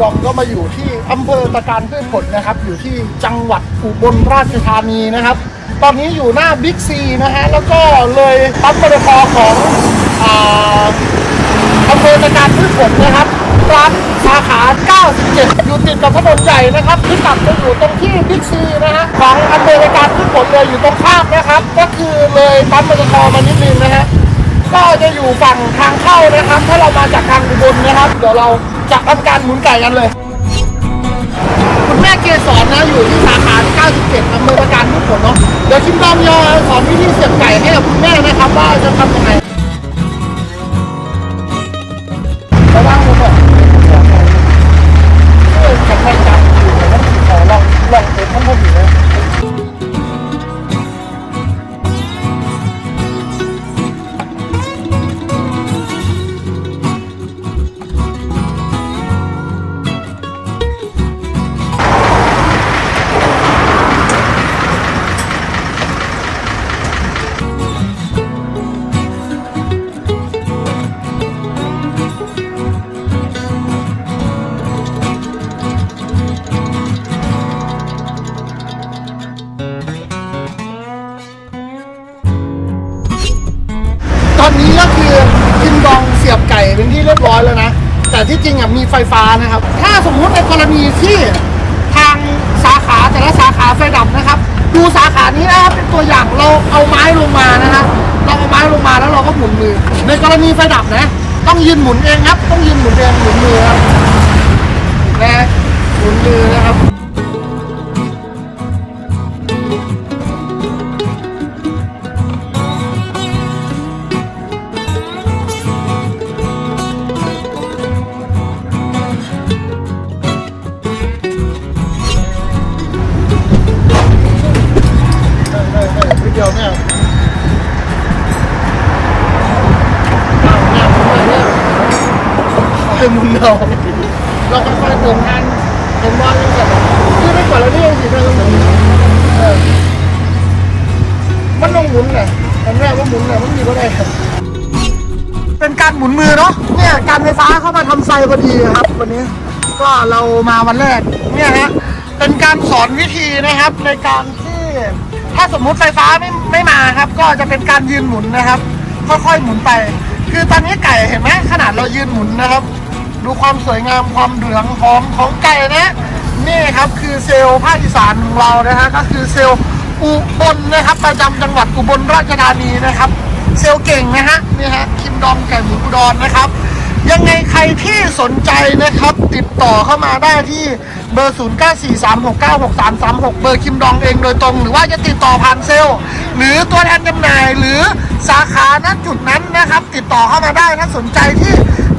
ดองก็มาอยู่ที่อำเภอตะการพืชผลนะครับ อยู่ที่จังหวัดอุบลราชธานีนะครับ ตอนนี้อยู่หน้าบิ๊กซีนะฮะแล้วก็เลยปั๊มปตทของอำเภอตะการพืชผลนะครับร้านสาขา 97 อยู่ติดกับถนนใหญ่นะครับที่กลับจะอยู่ตรงที่บิ๊กซีนะฮะของอำเภอตะการพืชผลเลยอยู่ตรงข้ามนะครับ ก็คือเลยปั๊มปตทมานิดนึงนะฮะ ก็จะอยู่ฝั่งทางเข้านะครับ ถ้าเรามาจากทางอุบลนะครับ เดี๋ยวเราจะทำการหมุนไก่กันเลย คุณแม่เกสรนะอยู่ที่สาขา97อำเภอตะการพืชผลเนาะเดี๋ยวชิมดอมยอสอนวิธีเสียบไก่ให้กับคุณแม่นะครับว่าจะทำยังไง อนนี้ก็คือกินดองเสียบไก่เป็นที่เรียบร้อยแล้วนะ แต่ที่จริงอะมีไฟฟ้านะครับ ถ้าสมมุติในกรณีที่ทางสาขาแต่ละสาขาไฟดับนะครับ ดูสาขานี้นะครับเป็นตัวอย่างเราเอาไม้ลงมานะครับเราเอาไม้ลงมาแล้วเราก็หมุนมือ ในกรณีไฟดับนะ ต้องยืนหมุนเองครับ ต้องยืนหมุนเองหมุนมือครับนะหมุนมือนะครับ เอาให้มุนเราเราค่อยๆเติมงานเติมบอลกันก่อนคือไม่กดแล้วนี่ยังสิเราต้องหมุนเออมันต้องหมุนแหละตอนแรกว่าหมุนแหละมันมีก็ได้ครับเป็นการหมุนมือเนาะเนี่ยการไฟฟ้าเข้ามาทำไซพอดีครับวันนี้ ก็เรามาวันแรกเนี่ยฮะเป็นการสอนวิธีนะครับในการที่ถ้าสมมุติไฟฟ้าไม่ไม่มาครับ ก็จะเป็นการยืนหมุนนะครับ ค่อยๆหมุนไป คือตอนนี้ไก่เห็นไหมขนาดเรายืนหมุนนะครับ ดูความสวยงามความเหลืองหอมของไก่นะนี่ครับคือเซลล์ภาคอีสานของเรานะฮะก็คือเซลล์อุบลนะครับประจำจังหวัดอุบลราชธานีนะครับ เซลล์เก่งนะฮะนี่ฮะคิมดองไก่หมูอุดรนะครับ ยังไงใครที่สนใจนะครับ ติดต่อเข้ามาได้ที่เบอร์ 0 9 4 3 6 9 6 3 3 6 เบอร์คิมดองเองโดยตรง หรือว่าจะติดต่อผ่านเซลล์หรือตัวแทนจำหน่ายหรือสาขาณจุดนั้นนะครับ ติดต่อเข้ามาได้ถ้าสนใจที่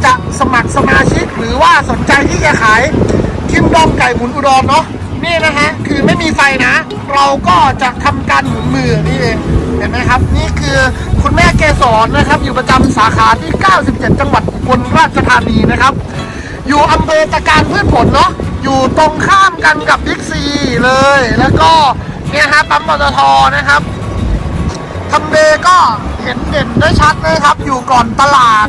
จะสมัครสมาชิกหรือว่าสนใจที่จะขายคิมดองไก่หมุนอุดรเนาะนี่นะฮะคือไม่มีไฟนะ เราก็จะทำการหมุนมือนี่เองเห็นไหมครับ นี่คือคุณแม่เกสรนะครับ อยู่ประจำสาขาที่ 97 จังหวัดอุบลราชธานีนะครับ อยู่อำเภอตะการพืชผลเนาะอยู่ตรงข้ามกันกับบิ๊กซีเลย แล้วก็เนี่ยฮะปั๊มปตทนะครับทำเลก็เห็นเด่นได้ชัดนะครับ อยู่ก่อนตลาด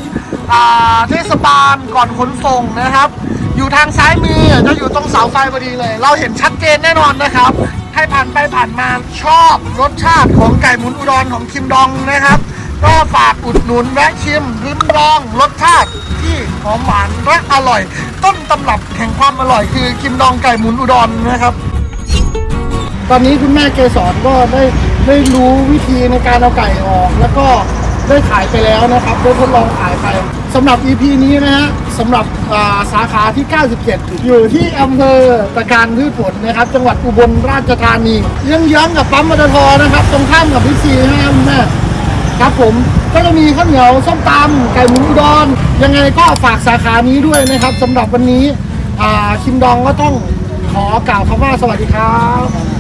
เทศบาลก่อนขนส่งนะครับ อยู่ทางซ้ายมือจะอยู่ตรงเสาไฟพอดีเลย เราเห็นชัดเจนแน่นอนนะครับ ให้ผ่านไปผ่านมาชอบรสชาติของไก่หมุนอุดรของคิมดองนะครับ ก็ฝากอุดหนุนแวะชิมริมลองรสชาติที่หอมหวานและอร่อย ต้นตำรับแห่งความอร่อยคือคิมดองไก่หมุนอุดรนะครับตอนนี้คุณแม่เกสรก็ได้ได้รู้วิธีในการเอาไก่ออก แล้วก็ ได้ขายไปแล้วนะครับได้ทดลองขายไปสำหรับ EP นี้นะฮะสำหรับาสาขาที่ 97 อยู่ที่อำเภอตะการพืชผลนะครับ จังหวัดอุบลราชธานีเยื้องๆกับปั๊มปตทนะครับ ตรงข้ามกับพิซีนะครับคุณแม่ครับผมก็จะมีข้าวเหนียวส้มตำไก่หมูอุดรยังไงก็ฝากสาขานี้ด้วยนะครับสำหรับวันนี้อ่าคิมดองก็ต้องขอกล่าวคำว่าสวัสดีครับ